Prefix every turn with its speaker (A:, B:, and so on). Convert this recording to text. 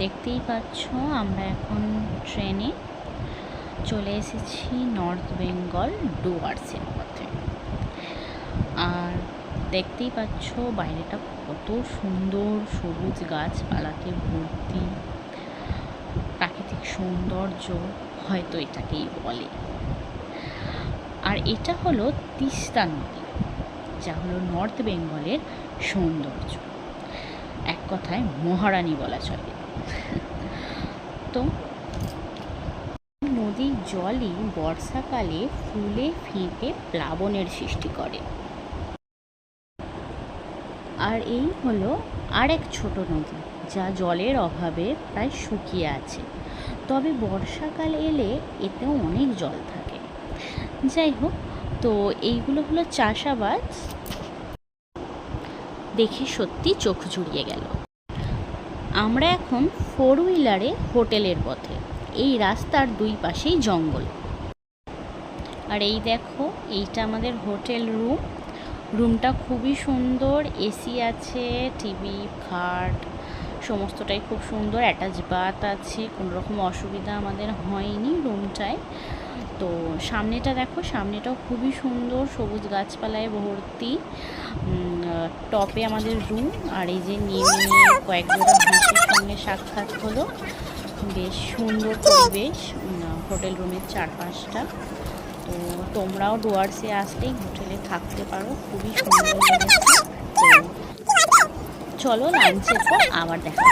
A: দেখতেই পাচ্ছ, আমরা এখন ট্রেনে চলে এসেছি নর্থ বেঙ্গল ডুয়ার্সের পথে আর দেখতেই পাচ্ছ, বাইরেটা কত সুন্দর সবুজ গাছপালাতে ভর্তি প্রাকৃতিক সৌন্দর্য, হয়তো এটাকেই বলে। আর এটা হলো তিস্তা নদী, যা হলো নর্থ বেঙ্গলের সৌন্দর্য। এক কথায় মহারানী বলা চলে। তো নদীর জলই বর্ষাকালে ফুলে ফেঁপে প্লাবনের সৃষ্টি করে। আর এই হলো আর এক ছোট নদী, যা জলের অভাবে প্রায় শুকিয়ে আছে। তবে বর্ষাকাল এলে এতেও অনেক জল থাকে। যাই হোক, তো এইগুলো হলো চাষাবাদ। দেখে সত্যি চোখ জুড়িয়ে গেল। আমরা এখন ফোর হুইলারে হোটেলের পথে। এই রাস্তার দুই পাশেই জঙ্গল। আর এই দেখো, এইটা আমাদের হোটেল রুম। রুমটা খুবই সুন্দর, এসি আছে, টিভি, খাট। সমস্তটাই খুব সুন্দর অ্যাটাচ বাথ আছে কোনো রকম অসুবিধা আমাদের হয়নি রুমটায় তো সামনেটা দেখো, সামনেটাও খুবই সুন্দর, সবুজ গাছপালায় ভর্তি। টপে আমাদের রুম আর এই যে নেমে কয়েক জোড়া হাঁসের সঙ্গে সাক্ষাৎ হলো। বেশ সুন্দর পরিবেশ হোটেল রুমের চারপাশটা। তো তোমরাও ডুয়ার্সে আসলেই হোটেলে থাকতে পারো, খুবই সুন্দর। তো চলো লাঞ্চের পর আবার দেখা